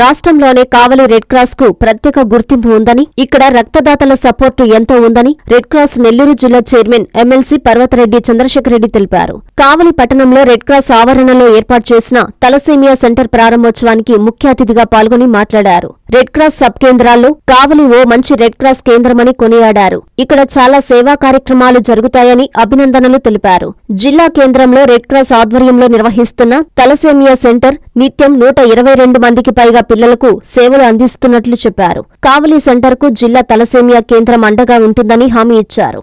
రాష్ట్రంలోనే కావలి రెడ్ క్రాస్కు ప్రత్యేక గుర్తింపు ఉందని ఇక్కడ రక్తదాతల సపోర్టు ఎంతో ఉందని రెడ్ క్రాస్ నెల్లూరు జిల్లా చైర్మన్ ఎమ్మెల్సీ పర్వతరెడ్డి చంద్రశేఖరరెడ్డి తెలిపారు. కావలి పట్టణంలో రెడ్ క్రాస్ ఆవరణలో ఏర్పాటు చేసిన తలసేమియా సెంటర్ ప్రారంభోత్సవానికి ముఖ్య అతిథిగా పాల్గొని మాట్లాడారు. రెడ్ క్రాస్ సబ్ కేంద్రాల్లో కావలి ఓ మంచి రెడ్ క్రాస్ కేంద్రమని కొనియాడారు. ఇక్కడ చాలా సేవా కార్యక్రమాలు జరుగుతాయని అభినందనలు తెలిపారు. జిల్లా కేంద్రంలో రెడ్ క్రాస్ ఆధ్వర్యంలో నిర్వహిస్తున్న తలసేమియా సెంటర్ నిత్యం నూట ఇరవై రెండు మందికి పైగా పిల్లలకు సేవలు అందిస్తున్నట్లు చెప్పారు. కావలి సెంటర్కు జిల్లా తలసేమియా కేంద్రం అండగా ఉంటుందని హామీ ఇచ్చారు.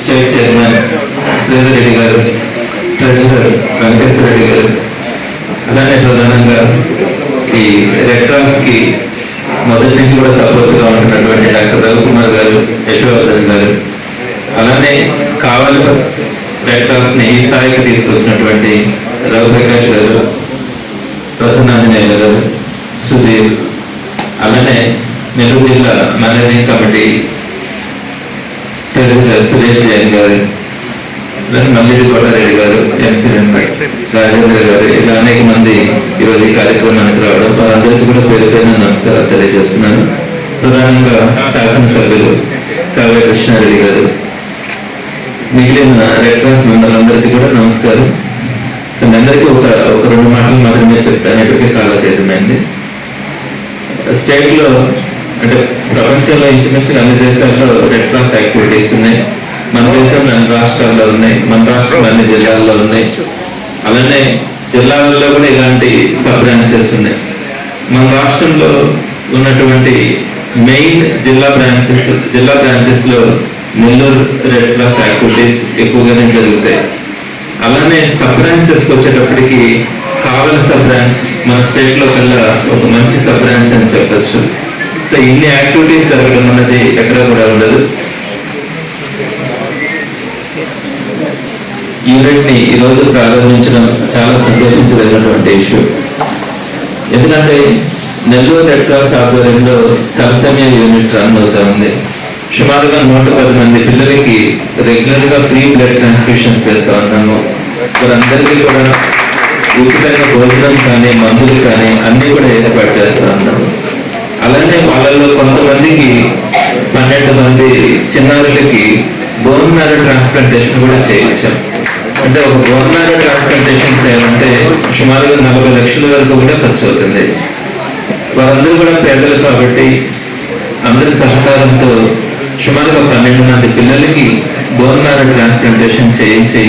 స్టేట్ చైర్మన్ శ్రీధర్ గారు ట్రెజరర్ వెంకటేశ్వర రెడ్డి గారు అలానే ప్రధానంగా ఈ రెడ్ క్రాస్ మొదటి నుంచి కూడా సపోర్ట్గా ఉంటున్నటువంటి డాక్టర్ రవికుమార్ గారు యశోవర్ధన్ గారు అలానే కావాలి రెడ్ క్రాస్ ఈ స్థాయికి తీసుకొచ్చినటువంటి రవి ప్రకాష్ గారు ప్రసన్నాంజనేయులు గారు సుధీర్ అలానే నెల్లూరు జిల్లా managing committee treasurer Suresh Jain garu అలానే మల్లిడి కోటారెడ్డి గారు ఎంసీ రాజేంద్ర గారు ఇలా అనేక మంది ఈరోజు ఈ కార్యక్రమానికి రావడం వారందరికీ కూడా పేరు పేరున నమస్కారాలు తెలియజేస్తున్నాను. ప్రధానంగా శాసనసభ్యులు కావ్య కృష్ణారెడ్డి గారు మిగిలిన రెడ్ క్రాస్ మెంబర్లందరికీ కూడా నమస్కారం. సో మీ అందరికీ ఒక ఒక రెండు మాటలు మాత్రమే చెప్తాను ఇప్పటికే కాలకేతమైంది స్టేట్లో అంటే ప్రపంచంలో ఇంచుమించు అన్ని దేశాల్లో రెడ్ క్రాస్ యాక్టివిటీస్ ఉన్నాయి. మన దేశంలో అన్ని రాష్ట్రాల్లో ఉన్నాయి. మన రాష్ట్రంలో అన్ని జిల్లాల్లో ఉన్నాయి. అలానే జిల్లాలలో కూడా ఇలాంటి సబ్ బ్రాంచెస్ ఉన్నాయి. మన రాష్ట్రంలో ఉన్నటువంటి మెయిన్ జిల్లా బ్రాంచెస్ జిల్లా బ్రాంచెస్లో నెల్లూరు రెడ్ క్రాస్ యాక్టివిటీస్ ఎక్కువగానే జరుగుతాయి. అలానే సబ్ బ్రాంచెస్కి వచ్చేటప్పటికి కావల సబ్ బ్రాంచ్ మన స్టేట్లో కల్లా ఒక మంచి సబ్ బ్రాంచ్ అని చెప్పచ్చు. సో ఇన్ని యాక్టివిటీస్ జరగడం అన్నది ఎక్కడ కూడా ఉండదు. యూనిట్ని ఈ రోజు ప్రారంభించడం చాలా సంతోషించదగినటువంటి ఇష్యూ ఎందుకంటే నెల్లూరు రెడ్ క్రాస్ ఆధ్వర్యంలో తలసేమియా యూనిట్ రన్ అవుతా ఉంది. సుమారుగా నూట పది మంది పిల్లలకి రెగ్యులర్గా ఫ్రీ బ్లడ్ ట్రాన్స్ఫ్యూషన్స్ చేస్తూ ఉన్నాము. వారందరికీ కూడా ఉచితంగా భోజనం కానీ మందులు కానీ అన్నీ కూడా ఏర్పాటు చేస్తా ఉన్నాం అలానే వాళ్ళలో కొంతమందికి పన్నెండు మంది చిన్నారులకి బోన్ మ్యారో ట్రాన్స్ప్లాంటేషన్ కూడా చేయించాం. అంటే ఒక బోన్ మ్యారో ట్రాన్స్ప్లాంటేషన్ చేయాలంటే సుమారుగా నలభై లక్షల వరకు కూడా ఖర్చు అవుతుంది. వారందరూ కూడా పేదలు కాబట్టి అందరి సహకారంతో సుమారుగా పన్నెండు మంది పిల్లలకి బోన్ మ్యారో ట్రాన్స్ప్లాంటేషన్ చేయించి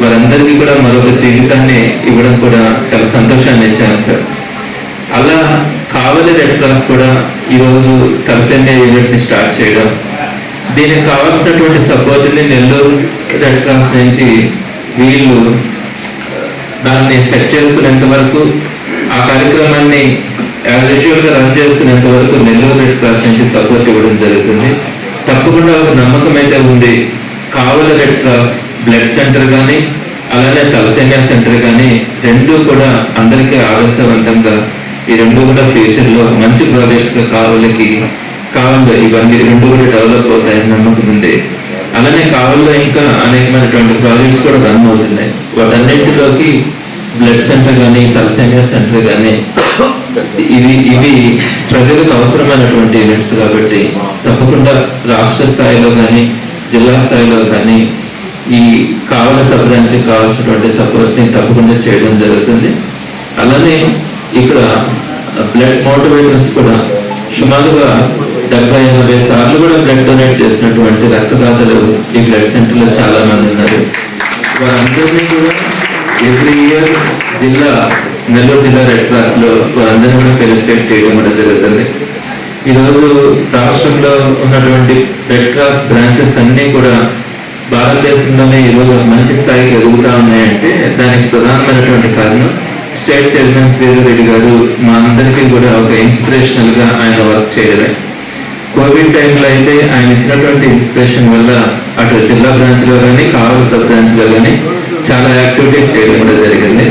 వారందరికీ కూడా మరొక జీవితాన్ని ఇవ్వడం కూడా చాలా సంతోషాన్ని ఇచ్చాను సార్. అలా కావలి రెడ్ క్రాస్ కూడా ఈరోజు తలసేమియా యూనిట్ స్టార్ట్ చేయడం. దీనికి కావాల్సినటువంటి సపోర్ట్ని నెల్లూరు రెడ్ క్రాస్ నుంచి వీళ్ళు దాన్ని సెట్ చేసుకునేంత వరకు ఆ కార్యక్రమాన్ని యాజ్ రన్ చేసుకునేంత వరకు నెల్లూరు రెడ్ క్రాస్ నుంచి సపోర్ట్ ఇవ్వడం జరుగుతుంది. తప్పకుండా ఒక నమ్మకం అయితే ఉంది. కావల రెడ్ క్రాస్ బ్లడ్ సెంటర్ కానీ అలానే తలసేమియా సెంటర్ కానీ రెండు కూడా అందరికీ ఆదర్శవంతంగా ఈ రెండు కూడా ఫ్యూచర్లో మంచి ప్రాజెక్ట్స్గా గా కావాలకి కావాలి ఇవన్నీ రెండు కూడా డెవలప్ అవుతాయని నమ్మకం ఉంది అలానే కావాలో ఇంకా అనేకమైనటువంటి ప్రాజెక్ట్స్ కూడా రన్ అవుతున్నాయి. వాటన్నింటిలోకి బ్లడ్ సెంటర్ కానీ తలసేమియా సెంటర్ కానీ ఇవి ఇవి ప్రజలకు అవసరమైనటువంటి ఈవెంట్స్ కాబట్టి తప్పకుండా రాష్ట్ర స్థాయిలో కానీ జిల్లా స్థాయిలో కానీ ఈ కావల సబ్ బ్రాంచ్ కావాల్సినటువంటి సపోర్ట్ని తప్పకుండా చేయడం జరుగుతుంది. అలానే ఇక్కడ బ్లడ్ మోటివేటర్స్ కూడా సుమారుగా డెబ్బై ఎనభై సార్లు కూడా బ్లడ్ డొనేట్ చేసినటువంటి రక్తదాతలు ఈ బ్లడ్ సెంటర్లో చాలా మంది ఉన్నారు. వారందరినీ కూడా ఎవ్రీ ఇయర్ జిల్లా నెల్లూరు జిల్లా రెడ్ క్రాస్లో వారందరినీ కూడా ఫెలిసిటేట్ చేయడం కూడా జరుగుతుంది. ఈరోజు రాష్ట్రంలో ఉన్నటువంటి రెడ్ క్రాస్ బ్రాంచెస్ అన్ని కూడా భారతదేశంలోనే ఈరోజు మంచి స్థాయికి ఎదుగుతా ఉన్నాయంటే దానికి ప్రధానమైనటువంటి కారణం స్టేట్ చైర్మన్ శ్రీధర్ రెడ్డి గారు మా అందరికీ కూడా ఒక ఇన్స్పిరేషనల్గా ఆయన వర్క్ చేయడమే. కోవిడ్ టైంలో అయితే ఆయన ఇచ్చినటువంటి ఇన్స్పిరేషన్ వల్ల అటు జిల్లా బ్రాంచ్లో కానీ కావలి సబ్ బ్రాంచ్లో కానీ చాలా యాక్టివిటీస్ చేయడం కూడా జరిగింది.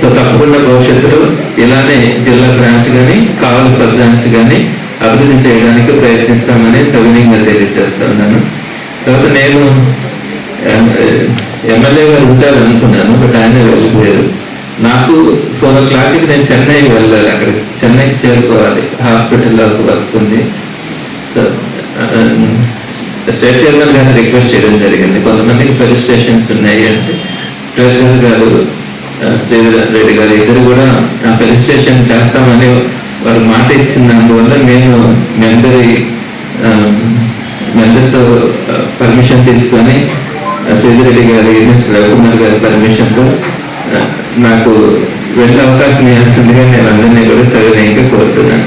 సో తప్పకుండా భవిష్యత్తులో ఇలానే జిల్లా బ్రాంచ్ కానీ కావలి సబ్ బ్రాంచ్ కానీ అభివృద్ధి చేయడానికి ప్రయత్నిస్తామని సవినీయంగా తెలియజేస్తా ఉన్నాను. తర్వాత నేను ఎమ్మెల్యే గారు ఉంటారు అనుకున్నాను బట్ ఆయన వెళ్ళిపోయారు నాకు ఫోర్ ఓ క్లాక్కి నేను చెన్నై వెళ్ళాలి అక్కడ చెన్నైకి చేరుకోవాలి. హాస్పిటల్లో ఒక వర్క్ ఉంది. సో స్టేట్ చైర్మన్ గారిని రిక్వెస్ట్ చేయడం జరిగింది. కొంతమందికి పోలీస్ స్టేషన్స్ ఉన్నాయి అంటే ట్రెజరర్ గారు శ్రీధర్ రెడ్డి గారు ఇద్దరు కూడా ఆ పోలీస్ స్టేషన్ చేస్తామని వారు మాట ఇచ్చినందువల్ల నేను మీ అందరి మీ అందరితో పర్మిషన్ తీసుకొని ఆ, గారి రవికుమార్ గారి పర్మిషన్తో నాకు వెళ్ళే అవకాశం ఇవ్వాల్సిందిగా నేను అందరినీ కూడా సవినయంగా కోరుతున్నాను.